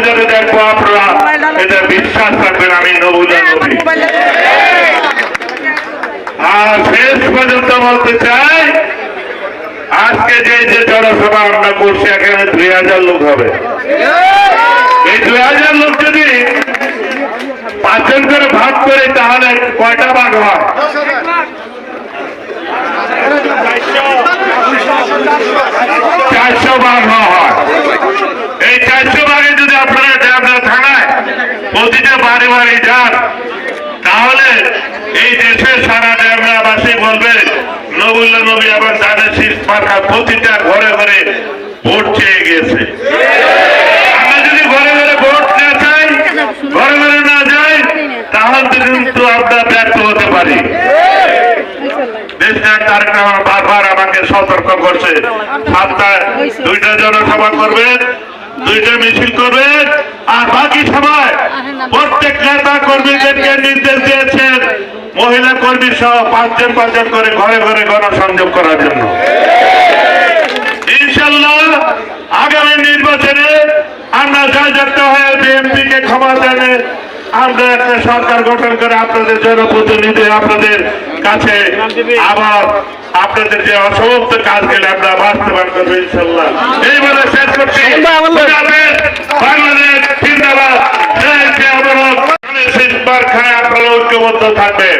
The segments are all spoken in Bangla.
বাজারে দেখব আপনারা। এটা বিশ্বাস রাখবেন, আমি নবুল্লা নবী। আর শেষ পর্যন্ত বলতে চাই, আজকে যে যে জনসভা আমরা করছি, এখানে দুই হাজার লোক হবে। এই দুই হাজার লোক যদি পাঁচজন করে ভাগ করে, তাহলে কয়টা ভাগ হয়? চারশো ভাগ হয়। এই চারশো ভাগে আপনারা আপনার থানায় প্রতিটা বাড়ি বাড়ি যান, তাহলে এই দেশের সারা ড্যামরাবাসী বলবে নবুল্লা নবী আবার তাদের শীষ পাখা প্রতিটা ঘরে ঘরে ভোট চেয়ে গেছে। আমরা যদি ঘরে ঘরে ভোট না চাই, ঘরে ঘরে না যাই, তাহলে কিন্তু আমরা ব্যর্থ হতে পারি। বারবার আমাকে সতর্ক করছে। সাতটায় দুইটা জনসভা করবেন। দুইটা মিছিল করবেন আর বাকি সময় প্রত্যেক নেতা কর্মীদেরকে নির্দেশ দিয়েছেন মহিলা কর্মী সহ পাঁচজন পাঁচজন করে ঘরে ঘরে গণসংযোগ করার জন্য। ইনশাল্লাহ আগামী নির্বাচনে আমরা জয়যুক্ত হয়ে বিএনপি কে ক্ষমতা এনে আমরা একটা সরকার গঠন করে আপনাদের জনপ্রতিনিধি আপনাদের কাছে আবার আপনাদের যে অসমাপ্ত কাজগুলো আমরা বাস্তবায়ন করব ইনশাল্লাহ এইভাবে ঐক্যবদ্ধ থাকবেন।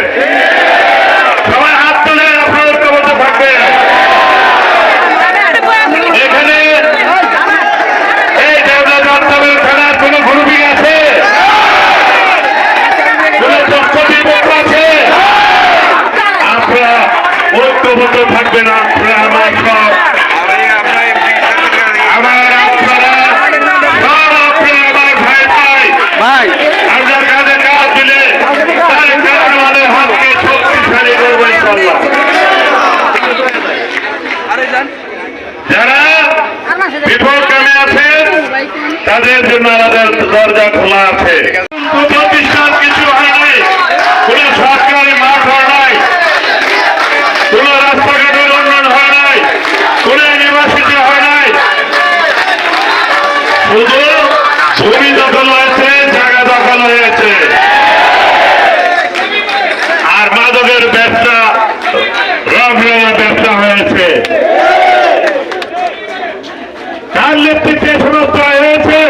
যারা বিপদকামে আছে তাদের জন্য আলাদা দরজা খোলা আছে প্রতিষ্ঠান কিছু হয় নাই কোন সরকারি মাঠ হয় নাই কোন রাস্তাঘাটের উন্নয়ন হয় নাই কোন ইউনিভার্সিটি হয় নাই শুধু ভূমি দখল হয়েছে জায়গা দখল হয়েছে আর মাদকের ব্যবসা রমরমা ব্যবসা হয়েছে কার নেতৃত্বে এ সমস্ত হয়েছে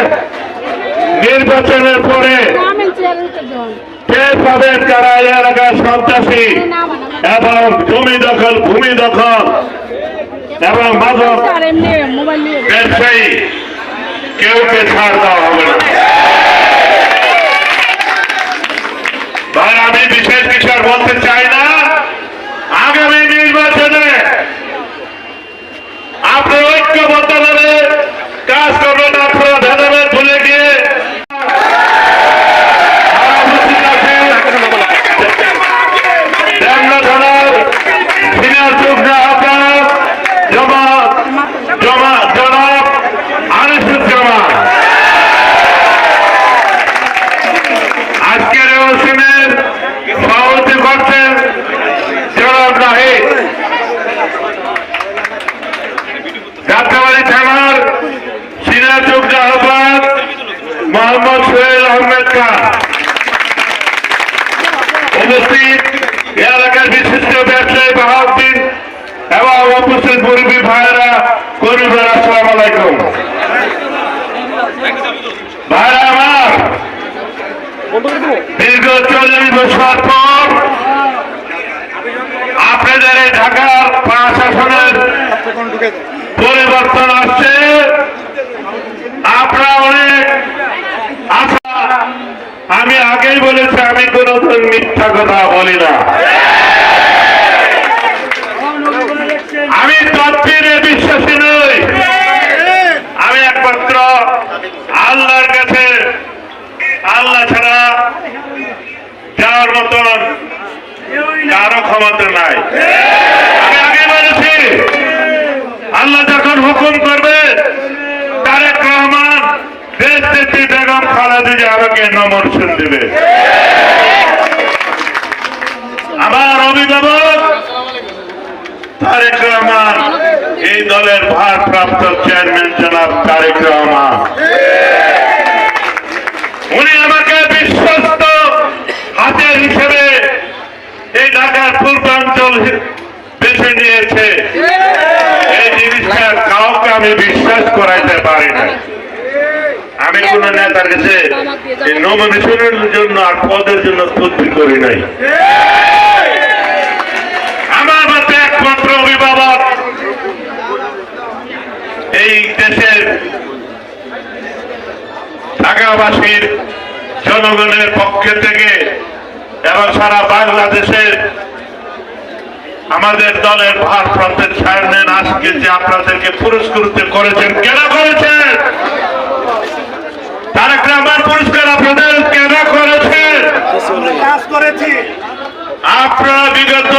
নির্বাচনের পরে টের পাবেন যারা এই এলাকার সন্ত্রাসী। এবং জমি দখল ভূমি দখল এবং মাদক ব্যবসায়ী কেউকে ছাড় দেওয়া হবে না। ভাই আমি বিশেষ কিছু বলতে চাই না আগামী নির্বাচনে আপনার ঐক্যবদ্ধভাবে কাজ করবেন আপনারা ভেদাভেদ ভুলে গিয়ে যারা উপস্থিত আছেন, দেবনা থানার সিনিয়র যুগ্ম আহ্বায়ক জমা জমা জনাব আনিসুজ্জামান আজকের এই অনুষ্ঠানের সভাপতি করছেন জনাব নাহিদ যাত্রাবাড়ি থানার সিনিয়র যুগ্ম আহ্বায়ক মোহাম্মদ খান উপস্থিত এলাকার বিশিষ্ট ব্যবসায়ী বাহাউদ্দিন এবং উপস্থিত মুরব্বী ভাইয়েরা করিবেন আসসালাম আলাইকুম। ভাইরা আমার, দীর্ঘ চল্লিশ বছর পর আপনাদের ঢাকার প্রশাসনের পরিবর্তন আসছে আপনারা অনেক আশা আমি আগেই বলেছি কোনোদিন মিথ্যা কথা বলি না। আমি তত্ত্বের বিশ্বাসী নই। আমি একমাত্র আল্লাহর কাছে আল্লাহ ছাড়া যাওয়ার মতন কারও ক্ষমতা নাই। আমি আগে বলেছি, আল্লাহ যখন হুকুম করবে, তারেক রহমান দেশ নেত্রী বেগম খালেদা জিয়া আমাকে নমর্শন দেবে। বোর্ডের ভারপ্রাপ্ত চেয়ারম্যান জনাব তারেক রহমান। উনি আমাকে বিশ্বস্ত হাতের হিসেবে এই ঢাকার পূর্বাঞ্চল বেছে নিয়েছে। এই জিনিসটা কাউকে আমি বিশ্বাস করাইতে পারি না আমি কোন নেতার কাছে নমিনেশনের জন্য আর পদের জন্য তদবির করি নাই। ঢাকাবাসীর জনগণের পক্ষে থেকে এবং সারা বাংলাদেশের আমাদের দলের ভারপ্রান্তের চেয়ারম্যান আজকে যে আপনাদেরকে পুরস্কৃত করেছেন কেন করেছেন? তারেক রহমান পুরস্কার আপনাদের কেন করেছেন? করেছি। আপনারা বিগত